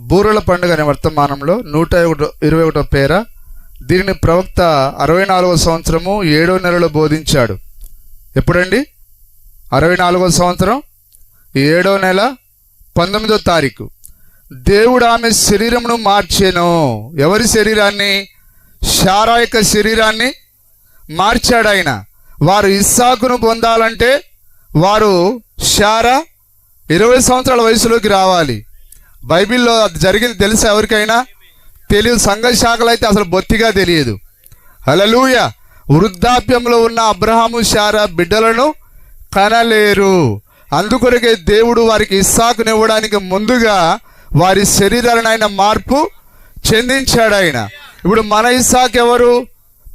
బూరల పండుగ అనే వర్తమానంలో నూట ఒకటో ఇరవై ఒకటో పేర దీనిని ప్రవక్త అరవై నాలుగో సంవత్సరము ఏడో నెలలో బోధించాడు. ఎప్పుడండి? అరవై నాలుగో సంవత్సరం ఏడో నెల పంతొమ్మిదో తారీఖు. దేవుడు ఆమె శరీరమును మార్చాను. ఎవరి శరీరాన్ని? శారాయక యొక్క శరీరాన్ని మార్చాడు ఆయన. వారు ఇస్సాకును పొందాలంటే వారు శారా ఇరవై సంవత్సరాల వయసులోకి రావాలి. బైబిల్లో అది జరిగింది తెలుసు ఎవరికైనా? తెలియదు. సంఘ శాఖలు అయితే అసలు బొత్తిగా తెలియదు. హలలుయ వృద్ధాప్యంలో ఉన్న అబ్రహాము శారా బిడ్డలను కనలేరు. అందుకొరకే దేవుడు వారికి ఇస్సాకునివ్వడానికి ముందుగా వారి శరీరాలను ఆయన మార్పు చెందించాడు ఆయన ఇప్పుడు మన ఇస్సాక్ ఎవరు?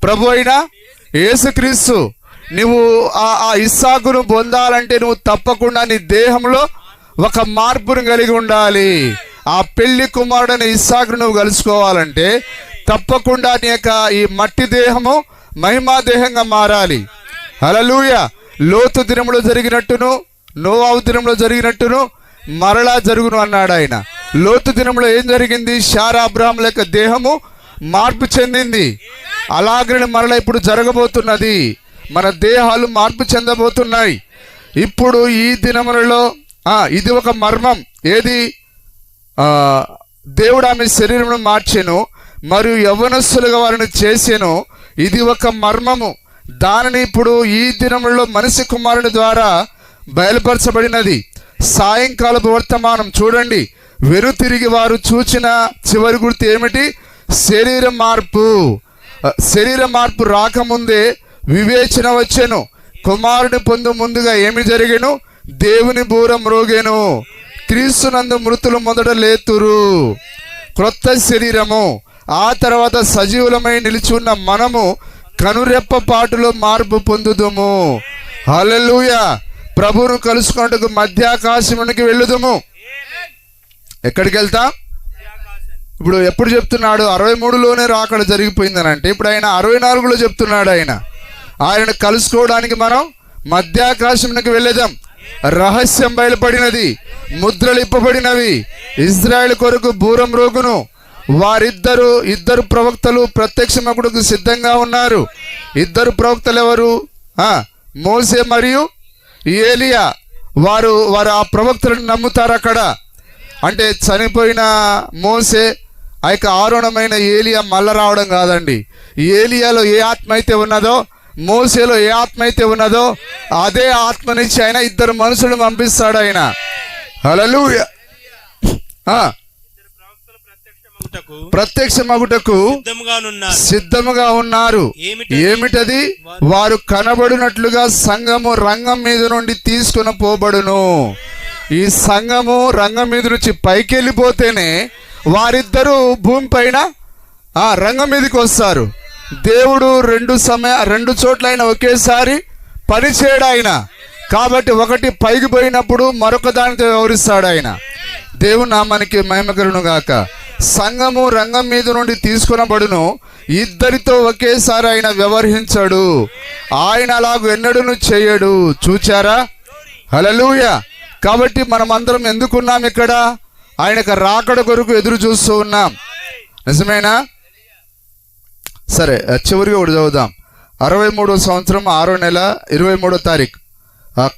ప్రభు అయిన యేసుక్రీస్తు. నువ్వు ఆ ఆ ఇస్సాకును పొందాలంటే నువ్వు తప్పకుండా నీ దేహంలో ఒక మార్పును కలిగి ఉండాలి. ఆ పెళ్ళి కుమారుడైన ఇస్సాకును నువ్వు కలుసుకోవాలంటే తప్పకుండా నీ యొక్క ఈ మట్టి దేహము మహిమా దేహంగా మారాలి. హలలుయ లోతు దినములో జరిగినట్టును నోవావు దినంలో జరిగినట్టును మరలా జరుగును అన్నాడు ఆయన. లోతు దినంలో ఏం జరిగింది? షారా అబ్రాహ్ముల యొక్క దేహము మార్పు చెందింది. అలాగనే మరలా ఇప్పుడు జరగబోతున్నది. మన దేహాలు మార్పు చెందబోతున్నాయి. ఇప్పుడు ఈ దినములలో ఇది ఒక మర్మం. ఏది? దేవుడు ఆమె శరీరమును మార్చెను మరియు యవనస్సులుగా వారిని చేసెను. ఇది ఒక మర్మము. దానిని ఇప్పుడు ఈ దినంలో మనిషి కుమారుని ద్వారా బయలుపరచబడినది. సాయంకాలపు వర్తమానం చూడండి. వెనుతిరిగి వారు చూచిన చివరి గుర్తు ఏమిటి? శరీర మార్పు. శరీర మార్పు రాకముందే వివేచన వచ్చెను. కుమారుని పొందు ముందుగా ఏమి జరిగెను? దేవుని బూరం రోగెను. క్రీస్తునందు మృతులు మొదట లేతురు. క్రొత్త శరీరము ఆ తర్వాత సజీవులమై నిలిచి ఉన్న మనము కనురెప్ప పాటులో మార్పు పొందుదుము. హలలుయ ప్రభువును కలుసుకున్నట్టుకు మధ్యాకాశమునికి వెళ్ళుదుము. ఎక్కడికి వెళ్తా ఇప్పుడు ఎప్పుడు చెప్తున్నాడు? అరవై మూడులోనే రాకడ జరిగిపోయిందని అంటే ఇప్పుడు ఆయన అరవై నాలుగులో చెప్తున్నాడు ఆయన. ఆయన కలుసుకోవడానికి మనం మధ్యాకాశంకి వెళ్ళేదాం. రహస్యం బయలుపడినది ముద్రలిప్పబడినవి. ఇజ్రాయెల్ కొరకు బూరం రోగును. వారిద్దరు ఇద్దరు ప్రవక్తలు ప్రత్యక్షమకుడుకు సిద్ధంగా ఉన్నారు. ఇద్దరు ప్రవక్తలు ఎవరు మోసే మరియు ఏలియా. వారు వారు ఆ ప్రవక్తలను నమ్ముతారు అక్కడ. అంటే చనిపోయిన మోసే ఆ యొక్క ఆరుణమైన ఏలియా మళ్ళా రావడం కాదండి. ఏలియాలో ఏ ఆత్మ అయితే ఉన్నదో మోసేలో ఏ ఆత్మ అయితే ఉన్నదో అదే ఆత్మనిచ్చి ఆయన ఇద్దరు మనుషులు పంపిస్తాడు ఆయన. ప్రత్యక్షమగుటకు ప్రత్యక్ష మగుటకు సిద్ధముగా ఉన్నారు. ఏమిటది? ఏమిటది? వారు కనబడినట్లుగా సంఘము రంగం మీద నుండి తీసుకుని పోబడును. ఈ సంఘము రంగం మీద నుంచి పైకి వెళ్ళిపోతేనే వారిద్దరూ భూమి పైన ఆ రంగం మీదకి వస్తారు. దేవుడు రెండు సమయ రెండు చోట్ల ఆయన ఒకేసారి పనిచేయడు ఆయన కాబట్టి ఒకటి పైకి పోయినప్పుడు మరొక దానితో వ్యవహరిస్తాడు ఆయన దేవుని నామానికి మహిమకరును గాక. సంఘము రంగం మీద నుండి తీసుకునబడును. ఇద్దరితో ఒకేసారి ఆయన వ్యవహరించడు. ఆయన అలాగూ ఎన్నడూను చేయడు. చూచారా? హలలుయ కాబట్టి మనం అందరం ఎందుకున్నాం ఇక్కడ? ఆయనకు రాకడ కొరకు ఎదురు చూస్తూ ఉన్నాం. నిజమేనా? సరే చివరిగా ఒకటి చదువుదాం. అరవై మూడో సంవత్సరం ఆరో నెల ఇరవై మూడో తారీఖు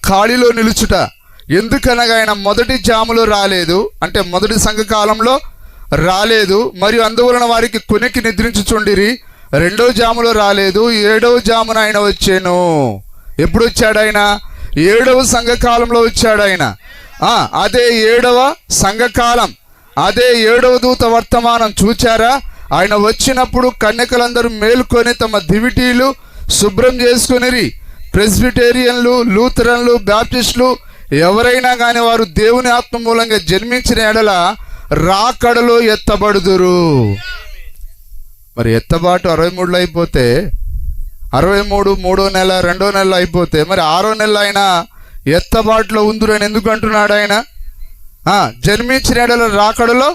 ఖాళీలో నిలుచుట. ఎందుకనగా ఆయన మొదటి జాములో రాలేదు అంటే మొదటి సంఘకాలంలో రాలేదు మరియు అందువలన వారికి కొనికి నిద్రించుచుండిరి. రెండో జాములో రాలేదు ఏడవ జామున ఆయన వచ్చాను. ఎప్పుడు వచ్చాడు ఆయన? ఏడవ సంఘకాలంలో వచ్చాడు ఆయన. అదే ఏడవ సంఘకాలం. అదే ఏడవ దూత వర్తమానం చూచారా? ఆయన వచ్చినప్పుడు కన్యకలందరూ మేలుకొని తమ దివిటీలు శుభ్రం చేసుకునిరి. ప్రెస్బిటేరియన్లు లూథరన్లు బ్యాప్టిస్టులు ఎవరైనా కానీ వారు దేవుని ఆత్మ మూలంగా జన్మించిన ఎడల రాకడలో ఎత్తబడుదురు. మరి ఎత్తబాటు అరవై మూడులో అయిపోతే అరవై మూడు మూడో నెల రెండో నెల అయిపోతే మరి ఆరో నెల అయినా ఎత్తబాటులో ఉందిరు అని ఎందుకు అంటున్నాడు ఆయన? జన్మించిన ఎడల రాకడలో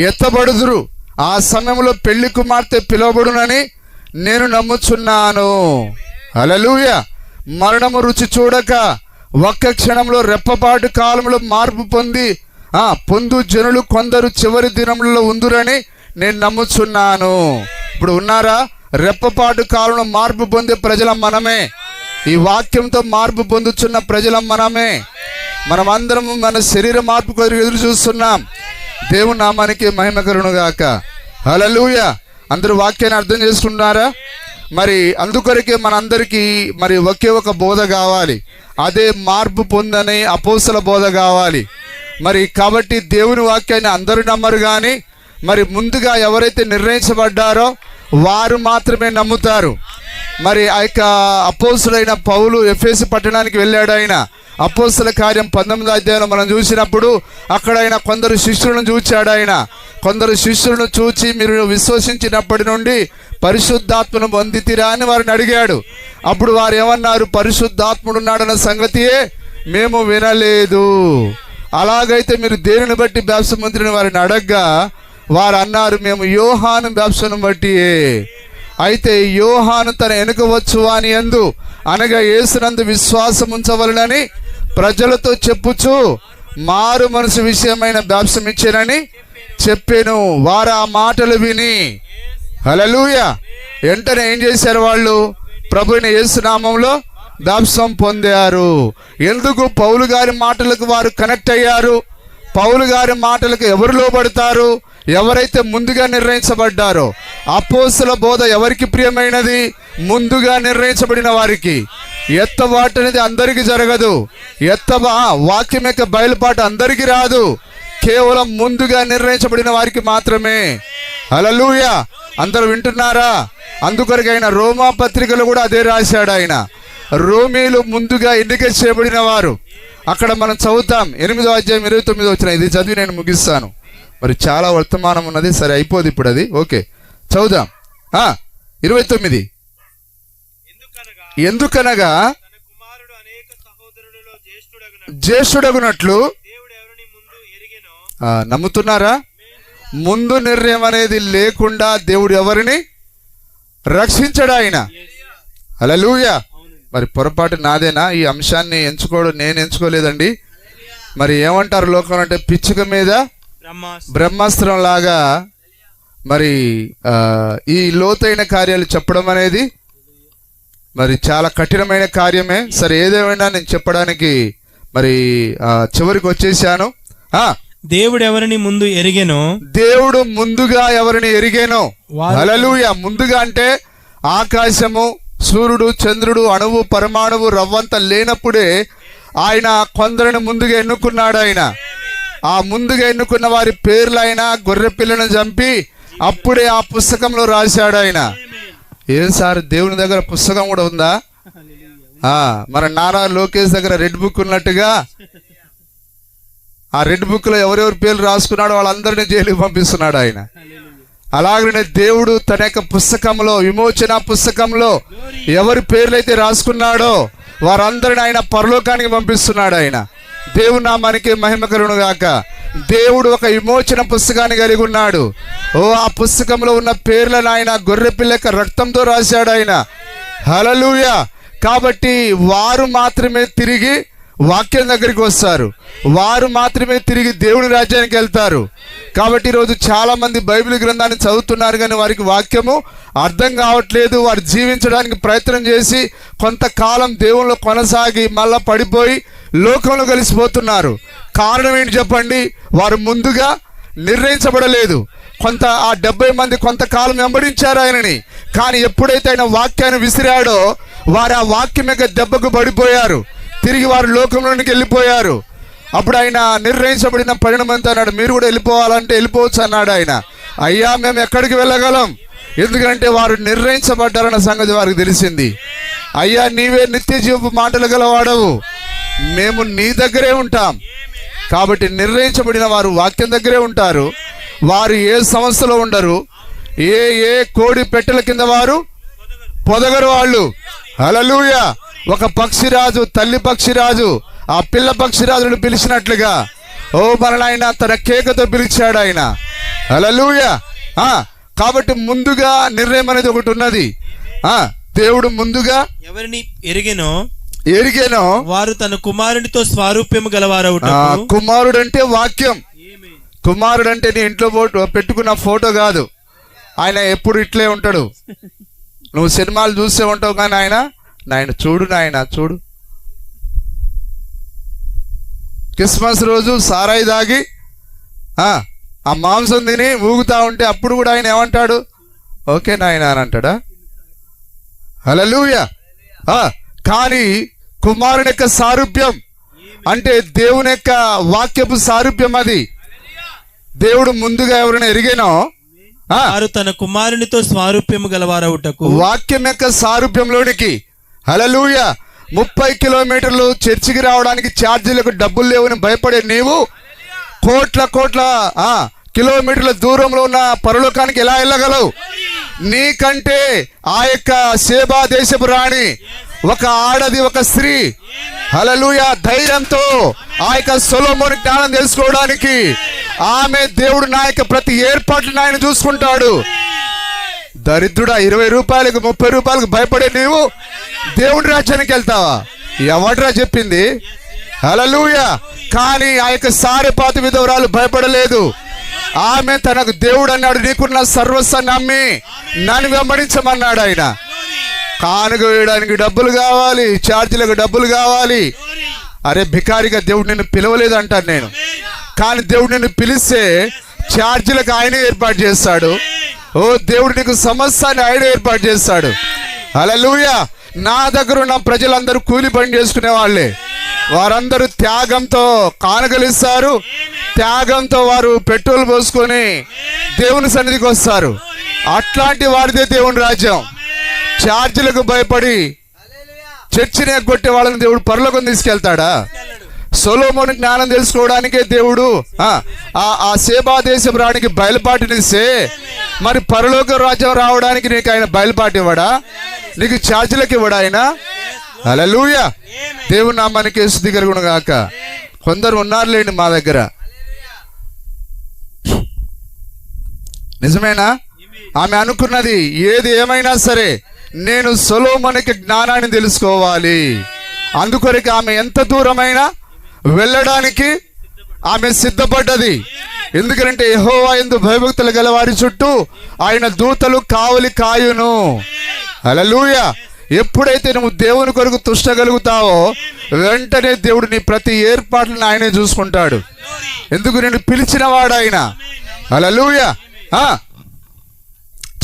ఎత్తబడుదురు. ఆ సమయంలో పెళ్ళి కుమార్తె పిలువబడునని నేను నమ్ముచున్నాను. అలలుయ మరణము రుచి చూడక ఒక్క క్షణంలో రెప్పపాటు కాలంలో మార్పు పొంది ఆ, పొందు జనులు కొందరు చివరి దినములలో ఉందురని నేను నమ్ముచున్నాను. ఇప్పుడు ఉన్నారా? రెప్పపాటు కాలంలో మార్పు పొందే ప్రజలం మనమే. ఈ వాక్యంతో మార్పు పొందుతున్న ప్రజలం మనమే. మనమందరం మన శరీర మార్పు కొరకు ఎదురు చూస్తున్నాం. దేవుని నామానికి మహిమ కరుణుగాక హలలుయ అందరూ వాక్యాన్ని అర్థం చేసుకుంటున్నారా? మరి అందుకొరకే మనందరికీ మరి ఒకే ఒక బోధ కావాలి. అదే మార్పు పొందని అపోసల బోధ కావాలి. మరి కాబట్టి దేవుని వాక్యాన్ని అందరూ నమ్మరు కానీ మరి ముందుగా ఎవరైతే నిర్ణయించబడ్డారో వారు మాత్రమే నమ్ముతారు. మరి ఆ యొక్క అపోసులైన పౌలు ఎఫ్ఎస్ పట్టణానికి వెళ్ళాడు ఆయన. అపోస్తుల కార్యం పంతొమ్మిది అధ్యాయంలో మనం చూసినప్పుడు అక్కడ ఆయన కొందరు శిష్యులను చూచాడు ఆయన. కొందరు శిష్యులను చూచి మీరు విశ్వసించినప్పటి నుండి పరిశుద్ధాత్మను పొందితిరా అని వారిని అడిగాడు. అప్పుడు వారు ఏమన్నారు? పరిశుద్ధాత్ముడు ఉన్నాడన్న సంగతియే మేము వినలేదు. అలాగైతే మీరు దేనిని బట్టి బ్యాప్స మంత్రిని వారిని అడగ్గా వారు అన్నారు మేము యోహాను బ్యాప్సను బట్టి అయితే యోహాను తన వెనుక వచ్చు అని ఎందు అనగా యేసునందు విశ్వాసం ఉంచవలనని ప్రజలతో చెప్పుచు మారు మనసు విషయమైన బ్యాప్సం ఇచ్చానని చెప్పాను. వారు ఆ మాటలు విని హలలుయ వెంటనే ఏం చేశారు వాళ్ళు? ప్రభుని యేసునామంలో దాప్సం పొందారు. ఎందుకు? పౌలు గారి మాటలకు వారు కనెక్ట్ అయ్యారు. పౌలు గారి మాటలకు ఎవరు లోబడతారు? ఎవరైతే ముందుగా నిర్ణయించబడ్డారో? అపోసుల బోధ ఎవరికి ప్రియమైనది? ముందుగా నిర్ణయించబడిన వారికి. ఎత్తబాటు అనేది అందరికీ జరగదు. ఎత్తబా వాక్యం యొక్క బయలుపాటు అందరికీ రాదు. కేవలం ముందుగా నిర్ణయించబడిన వారికి మాత్రమే. హలలుయ అందరూ వింటున్నారా? అందుకొరకు ఆయన రోమా పత్రికలు కూడా అదే రాశాడు ఆయన. రోమీలు ముందుగా ఎన్నిక చేయబడిన వారు. అక్కడ మనం చదువుతాం. ఎనిమిదో అధ్యాయం ఇరవై తొమ్మిదో వచ్చిన ఇది చదివి నేను ముగిస్తాను. మరి చాలా వర్తమానం ఉన్నది. సరే అయిపోదు ఇప్పుడు అది. ఓకే. చదువుదాం. ఇరవై తొమ్మిది. ఎందుకనగా జ్యేష్ఠుడగునట్లు నమ్ముతున్నారా? ముందు నిర్ణయం అనేది లేకుండా దేవుడు ఎవరిని? రక్షించడు ఆయన. అలలుయ మరి పొరపాటు నాదేనా? ఈ అంశాన్ని ఎంచుకోవడం నేను ఎంచుకోలేదండి. మరి ఏమంటారు లోకం అంటే పిచ్చుక మీద బ్రహ్మాస్త్రం. లాగా మరి ఈ లోతైన కార్యాలు చెప్పడం అనేది మరి చాలా కఠినమైన కార్యమే. సరే ఏదేమైనా నేను చెప్పడానికి మరి చివరికి వచ్చేసాను. దేవుడు ఎవరిని ముందు ఎరిగెనో? దేవుడు ముందుగా ఎవరిని ఎరిగేనో? హల్లెలూయా! ముందుగా అంటే ఆకాశము సూర్యుడు చంద్రుడు అణువు పరమాణువు రవ్వంత లేనప్పుడే ఆయన కొందరిని ముందుగా ఎన్నుకున్నాడు ఆయన. ఆ ముందుగా ఎన్నుకున్న వారి పేర్లు ఆయన గొర్రె పిల్లను చంపి అప్పుడే ఆ పుస్తకంలో రాశాడు ఆయన. ఏం సార్ దేవుని దగ్గర పుస్తకం కూడా ఉందా? మన నారా లోకేష్ దగ్గర రెడ్ బుక్ ఉన్నట్టుగా. ఆ రెడ్ బుక్లో ఎవరెవరి పేర్లు రాసుకున్నాడో వాళ్ళందరినీ జైలుకి పంపిస్తున్నాడు ఆయన. అలాగనే దేవుడు తన యొక్క పుస్తకంలో విమోచన పుస్తకంలో ఎవరి పేర్లైతే రాసుకున్నాడో వారందరిని ఆయన పరలోకానికి పంపిస్తున్నాడు ఆయన. దేవుడు నామానికి మహిమ కలుగును గాక దేవుడు ఒక విమోచన పుస్తకాన్ని కలిగి ఉన్నాడు. ఓ ఆ పుస్తకంలో ఉన్న పేర్లను ఆయన గొర్రెపిల్ల యొక్క రక్తంతో రాశాడు ఆయన. హలలుయ కాబట్టి వారు మాత్రమే తిరిగి వాక్యం దగ్గరికి వస్తారు. వారు మాత్రమే తిరిగి దేవుని రాజ్యానికి వెళ్తారు. కాబట్టి ఈరోజు చాలా మంది బైబిల్ గ్రంథాన్ని చదువుతున్నారు కానీ వారికి వాక్యము అర్థం కావట్లేదు. వారు జీవించడానికి ప్రయత్నం చేసి కొంతకాలం దేవుళ్ళు కొనసాగి మళ్ళా పడిపోయి లోకంలో కలిసిపోతున్నారు. కారణం ఏంటి చెప్పండి? వారు ముందుగా నిర్ణయించబడలేదు. కొంత ఆ డెబ్బై మంది కొంతకాలం వెంబడించారు ఆయనని. కానీ ఎప్పుడైతే ఆయన వాక్యాన్ని విసిరాడో వారు ఆ వాక్యం యొక్క దెబ్బకు పడిపోయారు. తిరిగి వారు లోకంలోనికి వెళ్ళిపోయారు. అప్పుడు ఆయన నిర్ణయించబడిన పరిణమంతో అన్నాడు మీరు కూడా వెళ్ళిపోవాలంటే వెళ్ళిపోవచ్చు అన్నాడు ఆయన. అయ్యా మేము ఎక్కడికి వెళ్ళగలం? ఎందుకంటే వారు నిర్ణయించబడ్డారన్న సంగతి వారికి తెలిసింది. అయ్యా నీవే నిత్య జీవపు మాటలు గలవాడవు. మేము నీ దగ్గరే ఉంటాం. కాబట్టి నిర్ణయించబడిన వారు వాక్యం దగ్గరే ఉంటారు. వారు ఏ సంస్థలో ఉండరు. ఏ ఏ కోడి పెట్టెల కింద వారు పొదగరు వాళ్ళు. హలలుయ ఒక పక్షిరాజు తల్లి పక్షిరాజు ఆ పిల్ల పక్షిరాజును పిలిచినట్లుగా ఓ మరణ తన కేకతో పిలిచాడు ఆయన. హలలుయ ఆ, కాబట్టి ముందుగా నిర్ణయం అనేది ఒకటి ఉన్నది. ఆ, దేవుడు ముందుగా ఎవరిని ఎరిగెనో ఎరిగేనో వారు తన కుమారునితో స్వారూప్యము ఆ, గలవారవుటకు కుమారుడు అంటే వాక్యం. కుమారుడు అంటే నీ ఇంట్లో ఫోటో పెట్టుకున్న ఫోటో కాదు. ఆయన ఎప్పుడు ఇట్లే ఉంటాడు. నువ్వు సినిమాలు చూసే ఉంటావు కానీ ఆయన నాయన చూడు నాయన చూడు. క్రిస్మస్ రోజు సారాయి దాగి ఆ, ఆ మాంసం తిని ఊగుతా ఉంటే అప్పుడు కూడా ఆయన ఏమంటాడు? ఓకే నాయన అని అంటాడా? హలలుయ కానీ కుమారుని యొక్క సారూప్యం అంటే దేవుని యొక్క వాక్యపు సారూప్యం అది. దేవుడు ముందుగా ఎవరైనా ఎరిగేనో వారు తన కుమారునితో స్వారూప్యము గలవారవుటకు వాక్యం యొక్క సారూప్యంలోనికి హలలుయ ముప్పై కిలోమీటర్లు చర్చికి రావడానికి ఛార్జీలకు డబ్బులు లేవని భయపడే నీవు కోట్ల కోట్ల కిలోమీటర్ల దూరంలో ఉన్న పరలోకానికి ఎలా వెళ్ళగలవు? నీకంటే ఆ యొక్క సేబా దేశపు రాణి ఒక ఆడది ఒక స్త్రీ. హలలుయ ధైర్యంతో ఆ యొక్క సొలోమోని జ్ఞానం తెలుసుకోవడానికి ఆమె దేవుడు నా యొక్క ప్రతి ఏర్పాట్లు ఆయన చూసుకుంటాడు. దరిద్రుడా ఇరవై రూపాయలకు ముప్పై రూపాయలకు భయపడే నీవు? దేవుడి రాజ్యానికి వెళ్తావా? ఎవడ్రా చెప్పింది? హలలుయ కానీ ఆ యొక్క సారెపాత విధవరాలు భయపడలేదు. ఆమె తనకు దేవుడు అన్నాడు నీకున్న సర్వస్వాన్ని నమ్మి నన్ను వెంబడించమన్నాడు ఆయన. కానుక వేయడానికి డబ్బులు కావాలి ఛార్జీలకు డబ్బులు కావాలి. అరే భికారిగా దేవుడు నిన్ను పిలవలేదు అంటాను నేను. కానీ దేవుడు నిన్ను పిలిస్తే ఛార్జీలకు ఆయనే ఏర్పాటు చేస్తాడు. ఓ దేవుడు నీకు సమస్యాన్ని ఆయన ఏర్పాటు చేస్తాడు. అలా లూయా నా దగ్గర ఉన్న ప్రజలందరూ కూలి పని చేసుకునే వాళ్ళే. వారందరూ త్యాగంతో కానగలిస్తారు ఇస్తారు త్యాగంతో వారు పెట్రోల్ పోసుకొని దేవుని సన్నిధికి వస్తారు. అట్లాంటి వారిదే దేవుని రాజ్యం. ఛార్జీలకు భయపడి చర్చిని ఎగ్గొట్టే వాళ్ళని దేవుడు పరలోకం తీసుకెళ్తాడా? సొలోమోని జ్ఞానం తెలుసుకోవడానికే దేవుడు ఆ, సేబా దేశం రానికి బయలుపాటినిస్తే మరి పరలోక రాజ్యం రావడానికి నీకు ఆయన బయలుపాటి ఇవ్వడా? నీకు ఛార్జీలకు ఇవ్వడా ఆయన? అల లూయ దేవుడు నా మనకి శుద్ధి కలుగును గాక. కొందరు ఉన్నారులేండి మా దగ్గర. నిజమేనా? ఆమె అనుకున్నది ఏది ఏమైనా సరే నేను సొలోమోనికి జ్ఞానాన్ని తెలుసుకోవాలి. అందుకొరకు ఆమె ఎంత దూరమైనా వెళ్ళడానికి ఆమె సిద్ధపడ్డది. ఎందుకంటే యహోవా ఎందు భయభక్తులు గల వారి చుట్టూ ఆయన దూతలు కావలి కాయును. హల్లెలూయా. ఎప్పుడైతే నువ్వు దేవుని కొరకు తుష్టగలుగుతావో వెంటనే దేవుడు నీ ప్రతి ఏర్పాట్లను ఆయనే చూసుకుంటాడు. ఎందుకు నేను పిలిచిన వాడు ఆయన? హల్లెలూయా. ఆ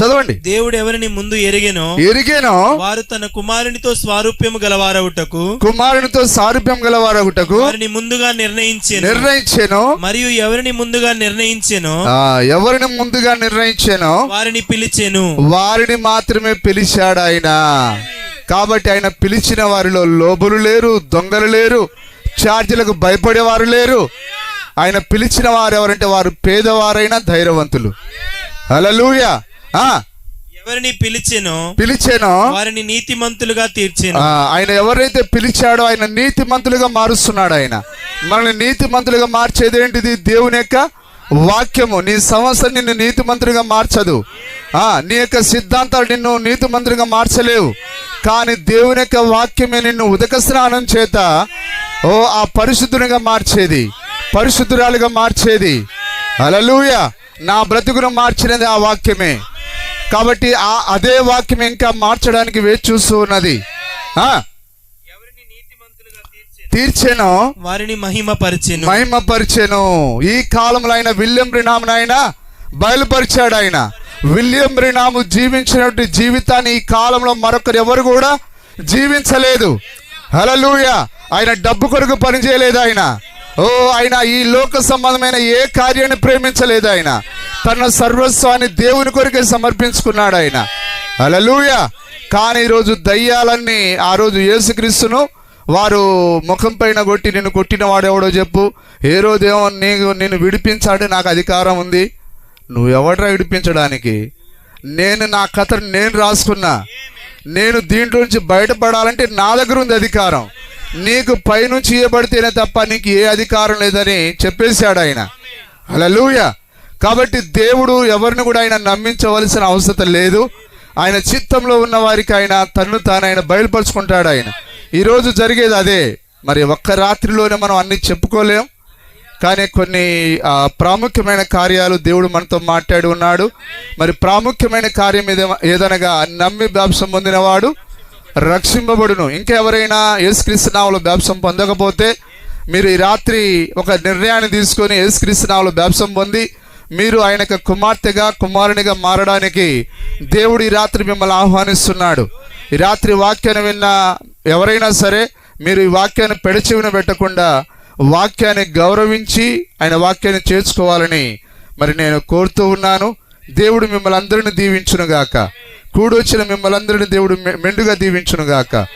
చదవండి. దేవుడు ఎవరిని ముందు ఎరిగెనో ఎరిగేనో వారు తన కుమారునితో స్వారూప్యము గలవారవుటకు కుమారునితో సారూప్యం గలవారగుటకు వారిని ముందుగా నిర్ణయించెను. నిర్ణయించాను. మరియు ఎవరిని ముందుగా నిర్ణయించెనో? ఎవరిని ముందుగా నిర్ణయించానో? వారిని పిలిచెను. వారిని మాత్రమే పిలిచాడు ఆయన. కాబట్టి ఆయన పిలిచిన వారిలో లోబులు లేరు దొంగలు లేరు ఛార్జీలకు భయపడేవారు లేరు. ఆయన పిలిచిన వారు ఎవరంటే వారు పేదవారైన ధైర్యవంతులు. హల్లెలూయా. ఆ ఎవరిని పిలిచెనో పిలిచానో? వారిని నీతిమంతులుగా తీర్చెను. ఆయన ఎవరైతే పిలిచాడో ఆయన నీతిమంతులుగా మారుస్తున్నాడు ఆయన. మనల్ని నీతిమంతులుగా మార్చేది ఏంటిది దేవుని యొక్క వాక్యము. నీ సంవత్సరం నిన్ను నీతిమంతులుగా మార్చదు. ఆ నీ యొక్క సిద్ధాంతాలు నిన్ను నీతిమంతులుగా మార్చలేవు. కానీ దేవుని యొక్క వాక్యమే నిన్ను ఉదక స్నానం చేత ఓ ఆ పరిశుద్ధునిగా మార్చేది. పరిశుద్ధురాలుగా మార్చేది. అలలుయ నా బ్రతుకును మార్చినది ఆ వాక్యమే. కాబట్టి ఆ అదే వాక్యం ఇంకా మార్చడానికి వేచి చూస్తూ ఉన్నది. ఆ? ఎవరిని నీతిమంతులుగా తీర్చెను? తీర్చెను. వారిని మహిమపరిచెను. మహిమపరిచెను. ఈ కాలంలో ఆయన విలియం రినామును ఆయన బయలుపరిచాడు ఆయన. విలియం రినాము జీవించినటువంటి జీవితాన్ని ఈ కాలంలో మరొకరు ఎవరు కూడా జీవించలేదు. హలలుయ ఆయన డబ్బు కొరకు పనిచేయలేదు ఆయన. ఓ ఆయన ఈ లోక సంబంధమైన ఏ కార్యాన్ని ప్రేమించలేదు ఆయన. తన సర్వస్వాన్ని దేవుని కొరికే సమర్పించుకున్నాడు ఆయన. హలలుయ కానీ ఈరోజు దయ్యాలన్నీ ఆ రోజు యేసుక్రీస్తును వారు ముఖం పైన కొట్టి నిన్ను కొట్టిన వాడెవడో చెప్పు. ఏ రోజేమో నీ నిన్ను విడిపించాడు నాకు అధికారం ఉంది. నువ్వు ఎవడరా విడిపించడానికి? నేను నా కథను నేను రాసుకున్నా. నేను దీంట్లో నుంచి బయటపడాలంటే నా దగ్గర ఉంది అధికారం. నీకు పైనుంచి ఇవ్వబడితేనే తప్ప నీకు ఏ అధికారం లేదని చెప్పేశాడు ఆయన. హల్లెలూయ. కాబట్టి దేవుడు ఎవరిని కూడా ఆయన నమ్మించవలసిన అవసరం లేదు. ఆయన చిత్తంలో ఉన్న వారికి ఆయన తన్ను తాను ఆయన బయలుపరుచుకుంటాడు ఆయన. ఈరోజు జరిగేది అదే. మరి ఒక్క రాత్రిలోనే మనం అన్ని చెప్పుకోలేం. కానీ కొన్ని ప్రాముఖ్యమైన కార్యాలు దేవుడు మనతో మాట్లాడి ఉన్నాడు. మరి ప్రాముఖ్యమైన కార్యం ఏద- ఏదనగా నమ్మి బ్యాప్సం పొందినవాడు రక్షింపబడును. ఇంకా ఎవరైనా యేసుక్రీస్తు బ్యాప్సం పొందకపోతే మీరు ఈ రాత్రి ఒక నిర్ణయాన్ని తీసుకొని యేసుక్రీస్తునామలో బ్యాప్సం పొంది మీరు ఆయన కుమార్తెగా కుమారునిగా మారడానికి దేవుడు ఈ రాత్రి మిమ్మల్ని ఆహ్వానిస్తున్నాడు. ఈ రాత్రి వాక్యాన్ని విన్న ఎవరైనా సరే మీరు ఈ వాక్యాన్ని పెడచెవిన పెట్టకుండా వాక్యాన్ని గౌరవించి ఆయన వాక్యాన్ని చేర్చుకోవాలని మరి నేను కోరుతూ ఉన్నాను. దేవుడు మిమ్మల్ని అందరిని దీవించునుగాక. కూడొచ్చిన మిమ్మల్ని అందరిని దేవుడు మె- మెండుగా దీవించునుగాక.